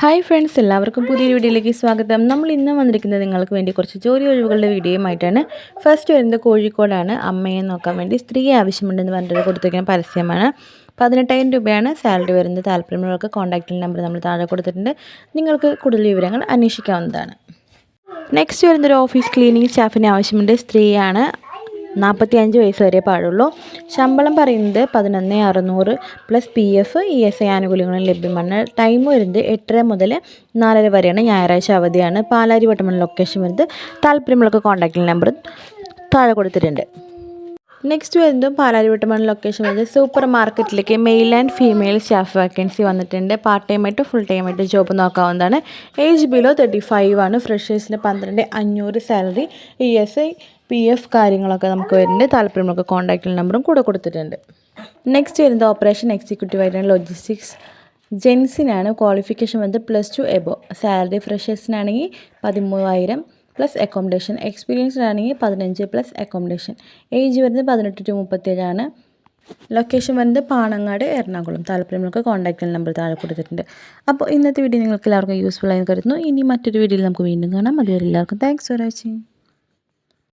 Hi friends എല്ലാവർക്കും പുതിയൊരു വീഡിയോയിലേക്ക് സ്വാഗതം. നമ്മൾ ഇന്ന് വന്നിരിക്കുന്നത് നിങ്ങൾക്ക് വേണ്ടി കുറച്ച് ജോലി ഒഴിവുകളുടെ വീഡിയോയുമായിട്ടാണ്. ഫസ്റ്റ് വരുന്നത് കോഴിക്കോടാണ്. അമ്മയെ നോക്കാൻ വേണ്ടി സ്ത്രീ ആവശ്യമുണ്ടെന്ന് പറഞ്ഞിട്ട് കൊടുത്തിരിക്കുന്ന പരസ്യമാണ്. പതിനെട്ടായിരം രൂപയാണ് സാലറി വരുന്നത്. താല്പര്യമുള്ളവർക്ക് കോൺടാക്റ്റ് നമ്പർ നമ്മൾ താഴെ കൊടുത്തിട്ടുണ്ട്. നിങ്ങൾക്ക് കൂടുതൽ വിവരങ്ങൾ അന്വേഷിക്കാവുന്നതാണ്. നെക്സ്റ്റ് വരുന്നൊരു ഓഫീസ് ക്ലീനിങ് സ്റ്റാഫിന് ആവശ്യമുണ്ട്. സ്ത്രീയാണ്. നാൽപ്പത്തി അഞ്ച് വയസ്സ് വരെ പാടുള്ളൂ. ശമ്പളം പറയുന്നത് പതിനൊന്ന് അറുന്നൂറ് plus P F E S I ആനുകൂല്യങ്ങളും ലഭ്യമാണ്. ടൈം വരുന്നത് എട്ടര മുതൽ നാലര വരെയാണ്. ഞായറാഴ്ച അവധിയാണ്. പാലാരി ലൊക്കേഷൻ വരുന്നത്. താല്പര്യമുള്ള കോൺടാക്റ്റ് നമ്പർ താഴെ കൊടുത്തിട്ടുണ്ട്. നെക്സ്റ്റ് വരുന്നതും പാലാരിവട്ടമാണ് ലൊക്കേഷൻ വരുന്നത് സൂപ്പർ മാർക്കറ്റിലേക്ക് male and female staff vacancy വന്നിട്ടുണ്ട്. പാർട്ട് ടൈം ആയിട്ട് ഫുൾ ടൈം ആയിട്ട് ജോബ് നോക്കാവുന്നതാണ്. ഏജ് ബിലോ തേർട്ടി ഫൈവ് ആണ് ഫ്രഷേഴ്സിന് പന്ത്രണ്ട് അഞ്ഞൂറ് salary E S I P F കാര്യങ്ങളൊക്കെ നമുക്ക് വരുന്നുണ്ട്. താല്പര്യമുള്ള കോൺടാക്റ്റ് നമ്പറും കൂടെ കൊടുത്തിട്ടുണ്ട്. നെക്സ്റ്റ് വരുന്നത് ഓപ്പറേഷൻ എക്സിക്യൂട്ടീവ് ആയിട്ടാണ് ലോജിസ്റ്റിക്സ് ജെൻസിനാണ് ക്വാളിഫിക്കേഷൻ വന്നത് പ്ലസ് ടു എബോ സാലറി ഫ്രഷേഴ്സിനാണെങ്കിൽ പതിമൂവായിരം പ്ലസ് അക്കോമഡേഷൻ എക്സ്പീരിയൻസ്ഡ് ആണെങ്കിൽ പതിനഞ്ച് പ്ലസ് അക്കോമഡേഷൻ ഏജ് വരുന്നത് പതിനെട്ട് ടു മുപ്പത്തേഴാണ് ലൊക്കേഷൻ വരുന്നത് പാണങ്ങാട് എറണാകുളം. താല്പര്യങ്ങൾക്ക് കോൺടാക്റ്റ് നമ്പർ താഴെ കൊടുത്തിട്ടുണ്ട്. അപ്പോൾ ഇന്നത്തെ വീഡിയോ നിങ്ങൾക്ക് എല്ലാവർക്കും യൂസ്ഫുൾ ആയി കരുതുന്നു. ഇനി മറ്റൊരു വീഡിയോയിൽ നമുക്ക് വീണ്ടും കാണാം. അതുവരെ എല്ലാവർക്കും താങ്ക്സ് ഫോർ വാച്ചിങ്